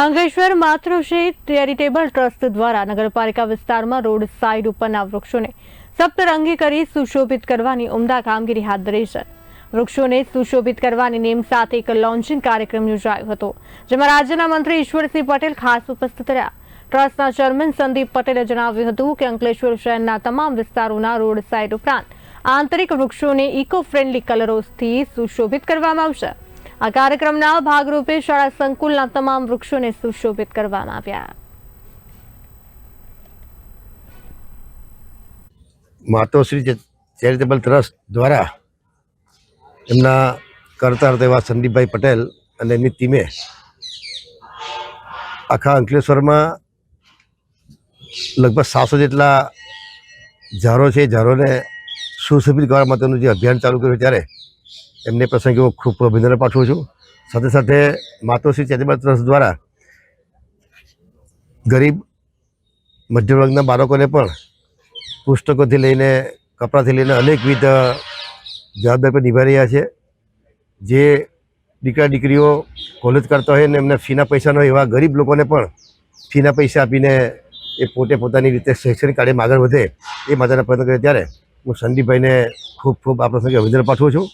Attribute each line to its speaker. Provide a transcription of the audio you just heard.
Speaker 1: Ankleshwar માતૃશ્રી charitable trust દ્વારા નગરપાલિકા વિસ્તારમાં રોડ સાઇડ ઉપરના વૃક્ષોને સપ્તરંગી કરી સુશોભિત કરવાની ઉમદા કામગીરી હાથ ધરી છે. વૃક્ષોને સુશોભિત કરવાની નેમ સાથે એક લોન્ચિંગ કાર્યક્રમ યોજાયો હતો, જેમાં રાજ્યના મંત્રી ઈશ્વરસિંહ પટેલ ખાસ ઉપસ્થિત રહ્યા. ટ્રસ્ટના ચેરમેન સંદીપ પટેલે જણાવ્યું હતું કે અંકલેશ્વર શહેરના તમામ વિસ્તારોના રોડ સાઇડ ઉપરાંત આંતરિક વૃક્ષોને ઇકો ફ્રેન્ડલી કલરોથી સુશોભિત કરવામાં આવશે. આ કાર્યક્રમના ભાગરૂપે શાળા સંકુલના તમામ વૃક્ષોને સુશોભિત કરવામાં આવ્યા.
Speaker 2: માતોશ્રી ચેરિટેબલ ટ્રસ્ટ દ્વારા એમના કરતાર એવા સંદીપભાઈ પટેલ અને એમની ટીમે આખા અંકલેશ્વરમાં લગભગ સાતસો જેટલા ઝારો છે ઝારોને સુશોભિત કરવા માટેનું જે અભિયાન ચાલુ કર્યું ત્યારે એમને પ્રસંગે હું ખૂબ અભિનંદન પાઠવું છું. સાથે સાથે માતોશ્રી ચેરિટેબલ ટ્રસ્ટ દ્વારા ગરીબ મધ્યમ વર્ગના બાળકોને પણ પુસ્તકોથી લઈને, કપડાથી લઈને અનેકવિધ જવાબદારી પર નિભાવી રહ્યા છે. જે દીકરા દીકરીઓ કોલેજ કરતા હોય ને એમને ફીના પૈસા ન હોય એવા ગરીબ લોકોને પણ ફીના પૈસા આપીને એ પોતે પોતાની રીતે શૈક્ષણિક કાર્યમાં આગળ વધે એ માતાના પ્રયત્ન કરે ત્યારે હું સંદીપભાઈને ખૂબ ખૂબ આ પ્રસંગે અભિનંદન પાઠવું છું.